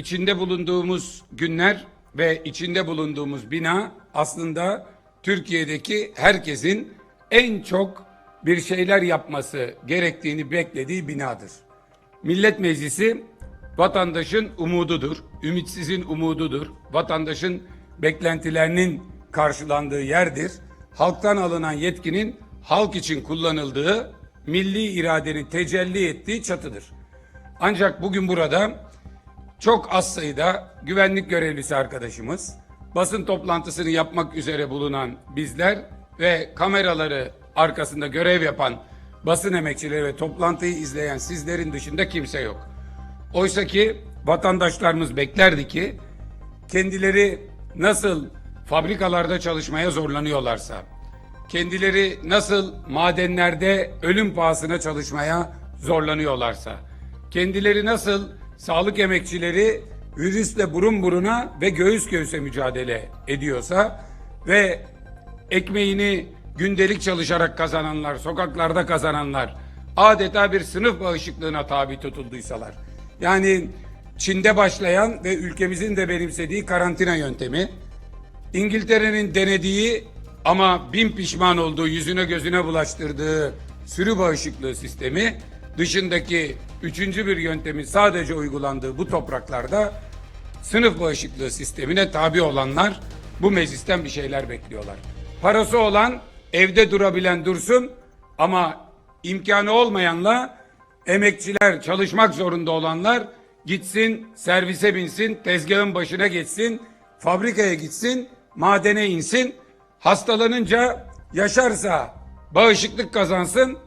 içinde bulunduğumuz günler ve içinde bulunduğumuz bina aslında Türkiye'deki herkesin en çok bir şeyler yapması gerektiğini beklediği binadır. Millet Meclisi vatandaşın umududur, ümitsizin umududur, vatandaşın beklentilerinin karşılandığı yerdir. Halktan alınan yetkinin halk için kullanıldığı, milli iradenin tecelli ettiği çatıdır. Ancak bugün burada çok az sayıda güvenlik görevlisi arkadaşımız, basın toplantısını yapmak üzere bulunan bizler ve kameraları arkasında görev yapan basın emekçileri ve toplantıyı izleyen sizlerin dışında kimse yok. Oysa ki vatandaşlarımız beklerdi ki kendileri nasıl fabrikalarda çalışmaya zorlanıyorlarsa, kendileri nasıl madenlerde ölüm pahasına çalışmaya zorlanıyorlarsa, kendileri nasıl sağlık emekçileri virüsle burun buruna ve göğüs göğüse mücadele ediyorsa ve ekmeğini gündelik çalışarak kazananlar, sokaklarda kazananlar adeta bir sınıf bağışıklığına tabi tutulduysalar. Yani Çin'de başlayan ve ülkemizin de benimsediği karantina yöntemi, İngiltere'nin denediği ama bin pişman olduğu yüzüne gözüne bulaştırdığı sürü bağışıklığı sistemi dışındaki üçüncü bir yöntemin sadece uygulandığı bu topraklarda sınıf bağışıklığı sistemine tabi olanlar bu meclisten bir şeyler bekliyorlar. Parası olan evde durabilen dursun ama imkanı olmayanla emekçiler çalışmak zorunda olanlar gitsin servise binsin tezgahın başına geçsin fabrikaya gitsin madene insin hastalanınca yaşarsa bağışıklık kazansın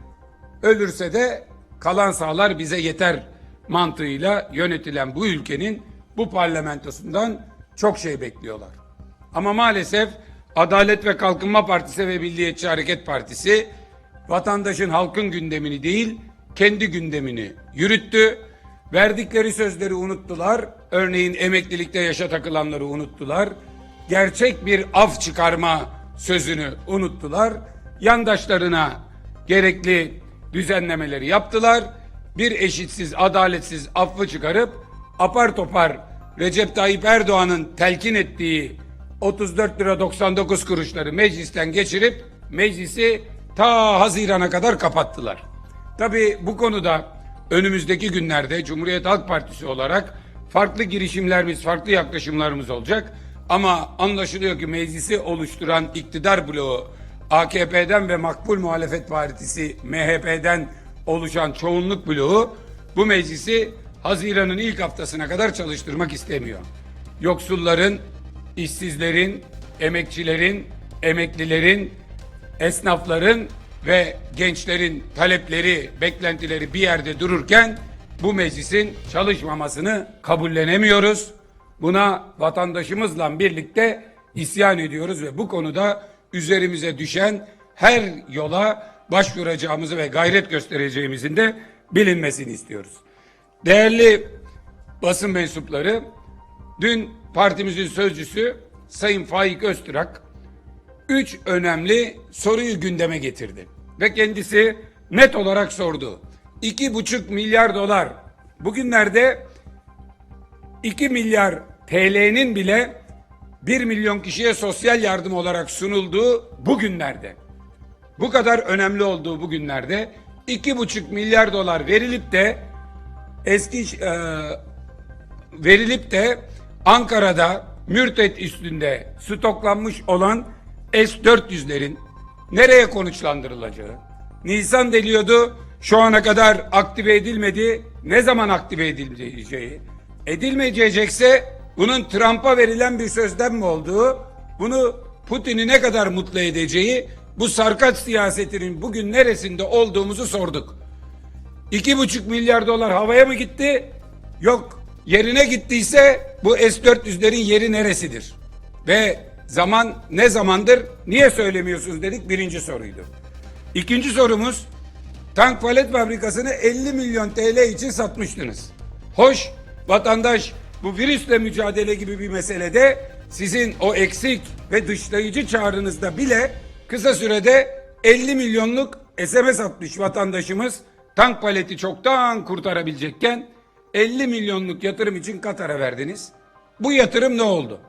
ölürse de kalan sağlar bize yeter mantığıyla yönetilen bu ülkenin bu parlamentosundan çok şey bekliyorlar. Ama maalesef Adalet ve Kalkınma Partisi ve Milliyetçi Hareket Partisi vatandaşın halkın gündemini değil kendi gündemini yürüttü. Verdikleri sözleri unuttular. Örneğin emeklilikte yaşa takılanları unuttular. Gerçek bir af çıkarma sözünü unuttular. Yandaşlarına gerekli düzenlemeleri yaptılar. Bir eşitsiz, adaletsiz affı çıkarıp apar topar Recep Tayyip Erdoğan'ın telkin ettiği 34 lira 99 kuruşları meclisten geçirip meclisi ta Haziran'a kadar kapattılar. Tabii bu konuda önümüzdeki günlerde Cumhuriyet Halk Partisi olarak farklı girişimlerimiz, farklı yaklaşımlarımız olacak. Ama anlaşılıyor ki meclisi oluşturan iktidar bloğu AKP'den ve Makbul Muhalefet Partisi MHP'den oluşan çoğunluk bloğu bu meclisi Haziran'ın ilk haftasına kadar çalıştırmak istemiyor. Yoksulların, işsizlerin, emekçilerin, emeklilerin, esnafların ve gençlerin talepleri, beklentileri bir yerde dururken bu meclisin çalışmamasını kabullenemiyoruz. Buna vatandaşımızla birlikte isyan ediyoruz ve bu konuda üzerimize düşen her yola başvuracağımızı ve gayret göstereceğimizin de bilinmesini istiyoruz. Değerli basın mensupları, dün partimizin sözcüsü Sayın Faik Öztürk üç önemli soruyu gündeme getirdi. Ve kendisi net olarak sordu. İki buçuk milyar dolar bugünlerde 2 milyar TL'nin bile 1 milyon kişiye sosyal yardım olarak sunulduğu bugünlerde. Bu kadar önemli olduğu bugünlerde 2,5 milyar dolar verilip de eski e, verilip de Ankara'da mürtet üstünde stoklanmış olan S-400'lerin nereye konuşlandırılacağı, Nisan deliyordu, şu ana kadar aktive edilmedi, ne zaman aktive edileceği, edilmeyecekse bunun Trump'a verilen bir sözden mi olduğu, bunu Putin'i ne kadar mutlu edeceği, bu sarkaç siyasetinin bugün neresinde olduğumuzu sorduk. İki buçuk milyar dolar havaya mı gitti? Yok. Yerine gittiyse bu S-400'lerin yeri neresidir? Ve zaman ne zamandır niye söylemiyorsunuz dedik birinci soruydu. İkinci sorumuz tank palet fabrikasını 50 milyon TL için satmıştınız. Hoş vatandaş bu virüsle mücadele gibi bir meselede sizin o eksik ve dışlayıcı çağrınızda bile kısa sürede 50 milyonluk SMS atmış vatandaşımız tank paleti çoktan kurtarabilecekken 50 milyonluk yatırım için Katar'a verdiniz. Bu yatırım ne oldu?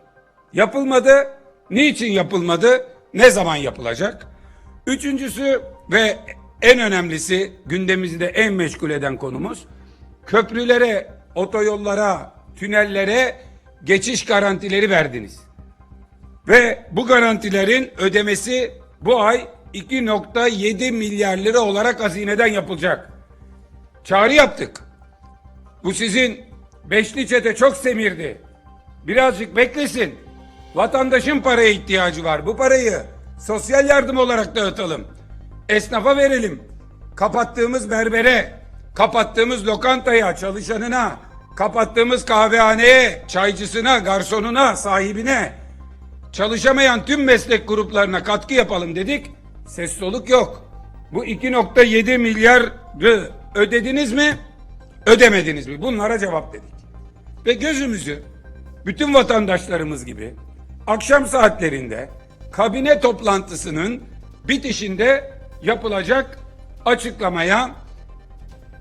Yapılmadı. Niçin yapılmadı? Ne zaman yapılacak? Üçüncüsü ve en önemlisi gündemimizi de en meşgul eden konumuz köprülere, otoyollara, tünellere geçiş garantileri verdiniz. Ve bu garantilerin ödemesi bu ay 2.7 milyar lira olarak hazineden yapılacak. Çağrı yaptık. Bu sizin beşli çete çok semirdi. Birazcık beklesin. Vatandaşın paraya ihtiyacı var. Bu parayı sosyal yardım olarak dağıtalım. Esnafa verelim. Kapattığımız berbere, kapattığımız lokantaya, çalışanına, kapattığımız kahvehaneye, çaycısına, garsonuna, sahibine, çalışamayan tüm meslek gruplarına katkı yapalım dedik. Ses soluk yok. Bu 2.7 milyarı ödediniz mi? Ödemediniz mi? Bunlara cevap dedik. Ve gözümüzü bütün vatandaşlarımız gibi akşam saatlerinde kabine toplantısının bitişinde yapılacak açıklamaya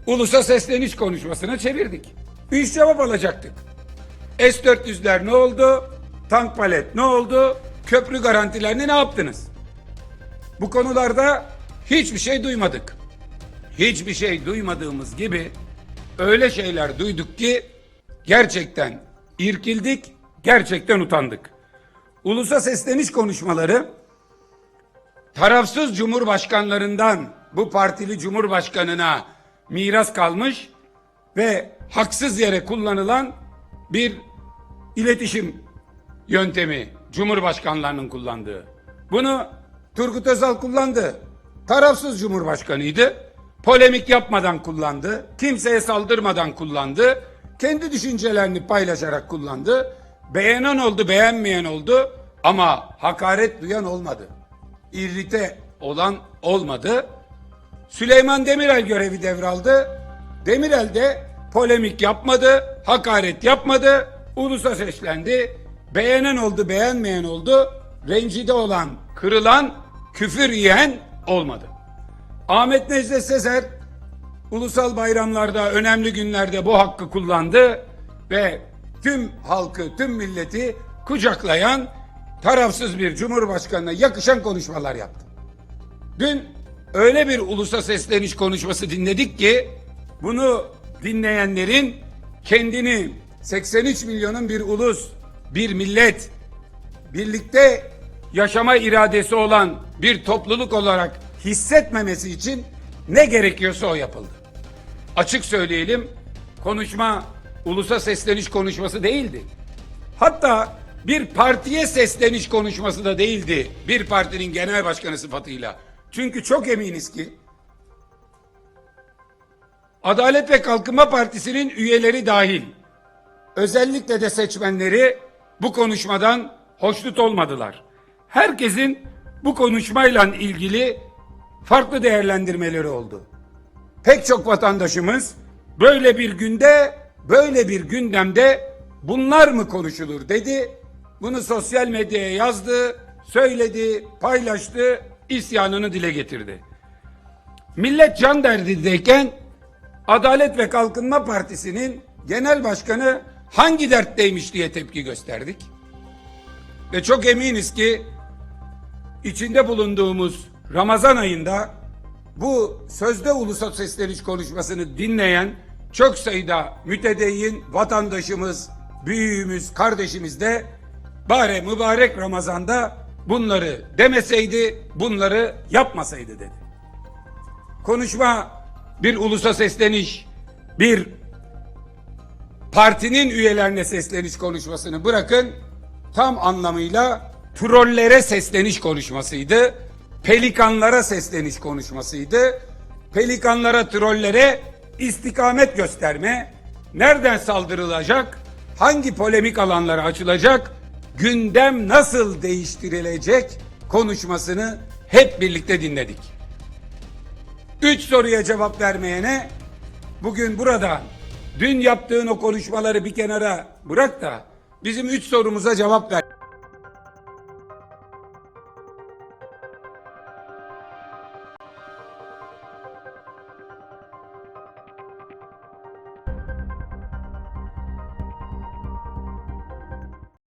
ulusa sesleniş konuşmasına çevirdik. Üç cevap alacaktık. S-400'ler ne oldu? Tank palet ne oldu? Köprü garantilerini ne yaptınız? Bu konularda hiçbir şey duymadık. Hiçbir şey duymadığımız gibi öyle şeyler duyduk ki gerçekten irkildik, gerçekten utandık. Ulusa sesleniş konuşmaları tarafsız cumhurbaşkanlarından bu partili cumhurbaşkanına miras kalmış ve haksız yere kullanılan bir iletişim yöntemi cumhurbaşkanlarının kullandığı. Bunu Turgut Özal kullandı. Tarafsız cumhurbaşkanıydı. Polemik yapmadan kullandı. Kimseye saldırmadan kullandı. Kendi düşüncelerini paylaşarak kullandı. Beğenen oldu, beğenmeyen oldu ama hakaret duyan olmadı. İrrite olan olmadı. Süleyman Demirel görevi devraldı. Demirel de polemik yapmadı, hakaret yapmadı, ulusa seslendi. Beğenen oldu, beğenmeyen oldu. Rencide olan, kırılan, küfür yiyen olmadı. Ahmet Necdet Sezer ulusal bayramlarda, önemli günlerde bu hakkı kullandı ve tüm halkı, tüm milleti kucaklayan tarafsız bir cumhurbaşkanına yakışan konuşmalar yaptı. Dün öyle bir ulusa sesleniş konuşması dinledik ki bunu dinleyenlerin kendini 83 milyonun bir ulus, bir millet, birlikte yaşama iradesi olan bir topluluk olarak hissetmemesi için ne gerekiyorsa o yapıldı. Açık söyleyelim, konuşma ulusa sesleniş konuşması değildi. Hatta bir partiye sesleniş konuşması da değildi. Bir partinin genel başkanı sıfatıyla. Çünkü çok eminiz ki Adalet ve Kalkınma Partisi'nin üyeleri dahil özellikle de seçmenleri bu konuşmadan hoşnut olmadılar. Herkesin bu konuşmayla ilgili farklı değerlendirmeleri oldu. Pek çok vatandaşımız böyle bir günde, böyle bir gündemde bunlar mı konuşulur dedi. Bunu sosyal medyaya yazdı, söyledi, paylaştı, isyanını dile getirdi. Millet can derdindeyken Adalet ve Kalkınma Partisi'nin genel başkanı hangi dertteymiş diye tepki gösterdik. Ve çok eminiz ki içinde bulunduğumuz Ramazan ayında bu sözde ulusal sesleniş konuşmasını dinleyen çok sayıda mütedeyyin vatandaşımız, büyüğümüz, kardeşimiz de bari mübarek Ramazan'da bunları demeseydi, bunları yapmasaydı dedi. Konuşma bir ulusa sesleniş, bir partinin üyelerine sesleniş konuşmasını bırakın tam anlamıyla trollere sesleniş konuşmasıydı. Pelikanlara sesleniş konuşmasıydı. Pelikanlara, trollere istikamet gösterme, nereden saldırılacak, hangi polemik alanlara açılacak, gündem nasıl değiştirilecek konuşmasını hep birlikte dinledik. Üç soruya cevap vermeyene bugün burada dün yaptığın o konuşmaları bir kenara bırak da bizim üç sorumuza cevap ver.